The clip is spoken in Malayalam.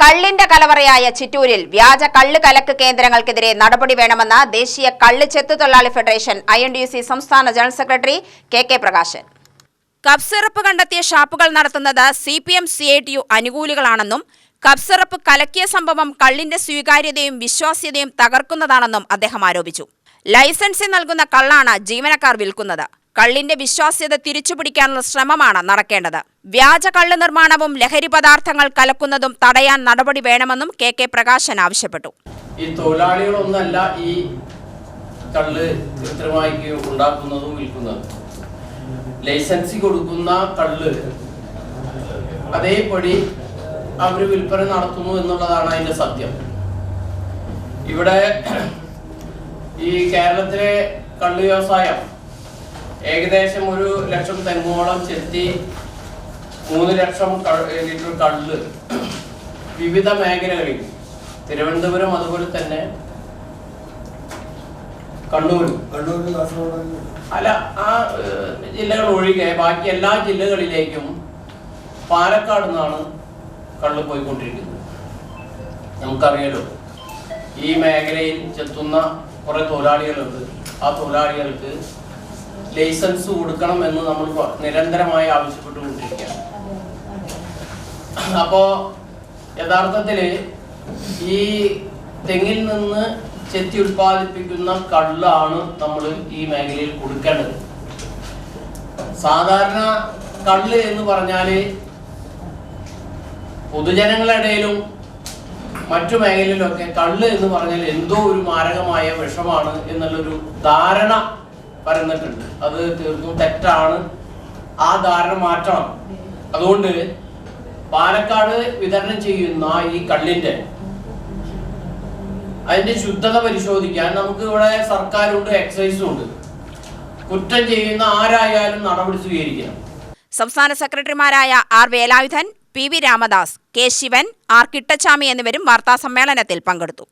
കള്ളിന്റെ കലവറയായ ചിറ്റൂരിൽ വ്യാജ കള്ള് കലക്ക് കേന്ദ്രങ്ങൾക്കെതിരെ നടപടി വേണമെന്ന് ദേശീയ കള്ള് ചെത്തു തൊഴിലാളി federation I N D C സംസ്ഥാന general secretary K K Prakashan. Cough syrup കണ്ടെത്തിയ ഷാപ്പുകൾ നടത്തുന്നത് C P M C I T U അനുകൂലികളാണെന്നും cough syrup syrup കലക്കിയ സംഭവം കള്ളിന്റെ സ്വീകാര്യതയും വിശ്വാസ്യതയും തകർക്കുന്നതാണെന്നും അദ്ദേഹം ആരോപിച്ചു. ലൈസൻസിൽ നൽകുന്ന കള്ളാണ് ജീവനക്കാർ വിൽക്കുന്നത്. കള്ളിന്റെ വിശ്വാസ്യത തിരിച്ചുപിടിക്കാനുള്ള ശ്രമമാണ് നടക്കേണ്ടത്. വ്യാജ കള്ള് നിർമ്മാണവും ലഹരി പദാർത്ഥങ്ങൾ കലക്കുന്നതും തടയാൻ നടപടി വേണമെന്നും കെ കെ പ്രകാശൻ ആവശ്യപ്പെട്ടു. ഈ തൊഴിലാളികളൊന്നല്ല ഈ കള്ള് കൃത്രിമമായി ഉണ്ടാക്കുന്നതും വിൽക്കുന്നതും. ലൈസൻസി കൊടുക്കുന്ന കള്ള് അതേപടി അവർ വിൽപ്പന നടത്തുന്നു എന്നുള്ളതാണ് അതിന്റെ സത്യം. ഇവിടെ ഈ കേരളത്തിലെ കള്ള് വ്യവസായം ഏകദേശം ഒരു ലക്ഷം തെങ്ങോളം ചെത്തി മൂന്ന് ലക്ഷം ലിറ്റർ കള്ള് വിവിധ മേഖലകളിൽ തിരുവനന്തപുരം അതുപോലെ തന്നെ കണ്ണൂർ കണ്ണൂർ അല്ല ആ ജില്ലകൾ ഒഴികെ ബാക്കി എല്ലാ ജില്ലകളിലേക്കും പാലക്കാട് നിന്നാണ് കള്ള് പോയിക്കൊണ്ടിരിക്കുന്നത്. നമുക്കറിയാലോ ഈ മേഖലയിൽ ചെത്തുന്ന കുറെ തൊഴിലാളികളുണ്ട്. ആ തൊഴിലാളികൾക്ക് ലൈസൻസ് കൊടുക്കണം എന്ന് നമ്മൾ നിരന്തരമായി ആവശ്യപ്പെട്ടുകൊണ്ടിരിക്കുകയാണ്. അപ്പോ യഥാർത്ഥത്തിൽ ഈ തെങ്ങിൽ നിന്ന് ചെത്തി ഉൽപ്പാദിപ്പിക്കുന്ന കള്ളാണ് നമ്മൾ ഈ മേഖലയിൽ കൊടുക്കേണ്ടത്. സാധാരണ കള്ള് എന്ന് പറഞ്ഞാൽ പൊതുജനങ്ങളുടെ ഇടയിലും മറ്റു മേഖലയിലൊക്കെ കള്ള് എന്ന് പറഞ്ഞാൽ എന്തോ ഒരു മാരകമായ വിഷമാണ് എന്നുള്ളൊരു ധാരണ പരന്നിട്ടുണ്ട്. അത് തീർത്തും തെറ്റാണ്. ആ ധാരണ മാറ്റണം. അതുകൊണ്ട് പാലക്കാട് വിതരണം ചെയ്യുന്ന ഈ കള്ളിന്റെ അതിന്റെ ശുദ്ധത പരിശോധിക്കാൻ നമുക്ക് ഇവിടെ സർക്കാരുണ്ട് എക്സൈസും ഉണ്ട്. കുറ്റം ചെയ്യുന്ന ആരായാലും നടപടി സ്വീകരിക്കണം. സംസ്ഥാന സെക്രട്ടറിമാരായ R Velayudhan P V Ramadas K Sivan R Kittachami എന്നിവരും വാർത്താസമ്മേളനത്തിൽ പങ്കെടുത്തു.